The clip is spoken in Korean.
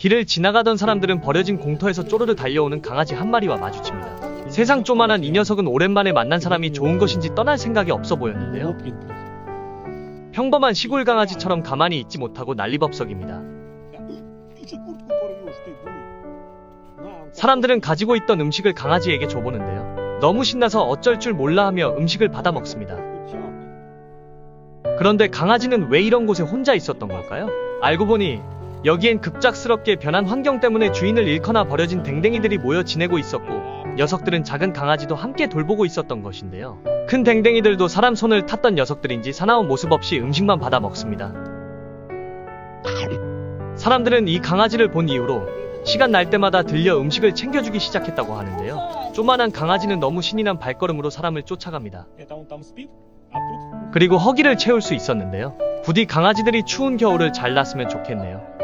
길을 지나가던 사람들은 버려진 공터에서 쪼르르 달려오는 강아지 한 마리와 마주칩니다. 세상 쪼만한 이 녀석은 오랜만에 만난 사람이 좋은 것인지 떠날 생각이 없어 보였는데요. 평범한 시골 강아지처럼 가만히 있지 못하고 난리법석입니다. 사람들은 가지고 있던 음식을 강아지에게 줘보는데요. 너무 신나서 어쩔 줄 몰라 하며 음식을 받아 먹습니다. 그런데 강아지는 왜 이런 곳에 혼자 있었던 걸까요? 알고 보니 여기엔 급작스럽게 변한 환경 때문에 주인을 잃거나 버려진 댕댕이들이 모여 지내고 있었고 녀석들은 작은 강아지도 함께 돌보고 있었던 것인데요. 큰 댕댕이들도 사람 손을 탔던 녀석들인지 사나운 모습 없이 음식만 받아 먹습니다. 사람들은 이 강아지를 본 이후로 시간 날 때마다 들려 음식을 챙겨주기 시작했다고 하는데요. 조만한 강아지는 너무 신이 난 발걸음으로 사람을 쫓아갑니다. 그리고 허기를 채울 수 있었는데요. 부디 강아지들이 추운 겨울을 잘났으면 좋겠네요.